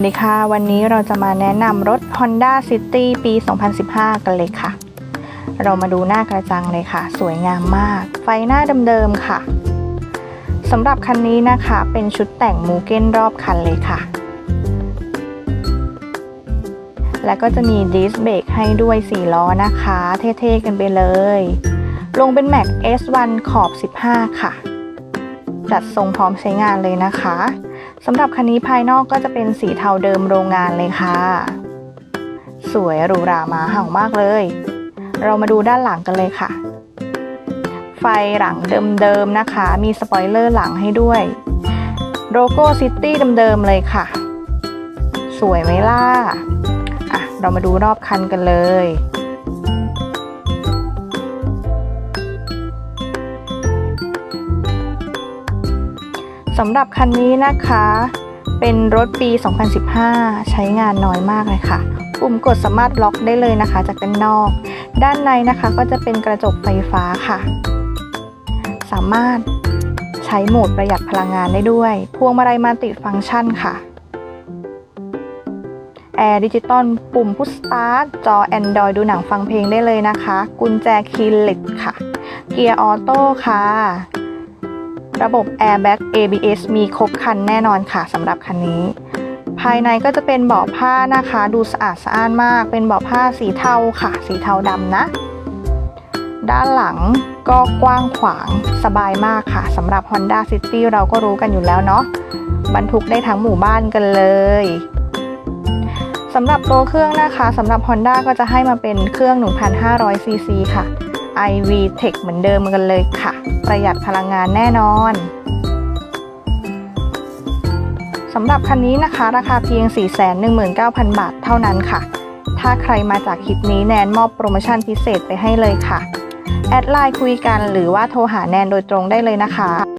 สวัสดีค่ะ วันนี้เราจะมาแนะนำรถ Honda City ปี 2015 กันเลยค่ะ เรามาดูหน้ากระจังเลยค่ะ สวยงามมาก ไฟหน้าเดิมๆค่ะสำหรับคันนี้นะคะ เป็นชุดแต่งมูเก้นรอบคันเลยค่ะ แล้วก็จะมีดิสเบรกให้ด้วย 4 ล้อนะคะ เท่ๆกันไปเลย ลงเป็น Mac S1 ขอบ 15 ค่ะ จัดทรงพร้อมใช้งานเลยนะคะ สำหรับคันนี้ภายนอกก็จะเป็นสีเทาเดิมโรงงานเลยค่ะ สวยหรูหรามาเห่ามากเลย เรามาดูด้านหลังกันเลยค่ะ ไฟหลังเดิมๆนะคะ มีสปอยเลอร์หลังให้ด้วยโลโก้ซิตี้เดิมๆเลยค่ะ สวยไหมล่ะ อะ เรามาดูรอบคันกันเลย สำหรับคันนี้นะคะ เป็นรถปี 2015 ใช้งานน้อยมากเลยค่ะ ปุ่มกดสามารถล็อกได้เลยนะคะ จากด้านนอก ด้านในนะคะก็จะเป็นกระจกไฟฟ้าค่ะ สามารถใช้โหมดประหยัดพลังงานได้ด้วย พวงมาลัยมัลติฟังก์ชันค่ะแอร์ดิจิตอลปุ่มพุชสตาร์ทจอ Android ดูหนังฟังเพลงได้เลยนะคะ กุญแจคีย์เล็กค่ะ เกียร์ออโต้ค่ะ ระบบ Airbag ABS มีครบคันแน่นอนค่ะสำหรับคันนี้ ภายในก็จะเป็นเบาะผ้านะคะ ดูสะอาดสะอ้านมาก เป็นเบาะผ้าสีเทาค่ะ สีเทาดำนะ ด้านหลังก็กว้างขวางสบายมากค่ะสำหรับ Honda City เราก็รู้กันอยู่แล้วเนาะบรรทุกได้ทั้งหมู่บ้านกันเลยสำหรับตัวเครื่องนะคะสำหรับ Honda ก็จะให้มาเป็นเครื่อง 1,500ซีซีค่ะ iV Tech เหมือนเดิมกันเลยค่ะ ประหยัดพลังงานแน่นอนสำหรับคันนี้นะคะ ราคาเพียง 419,000 บาทเท่านั้นค่ะ ถ้าใครมาจากคลิปนี้แนนมอบโปรโมชั่นพิเศษไปให้เลยค่ะ แอดไลน์คุยกันหรือว่าโทรหาแนนโดยตรงได้เลยนะคะ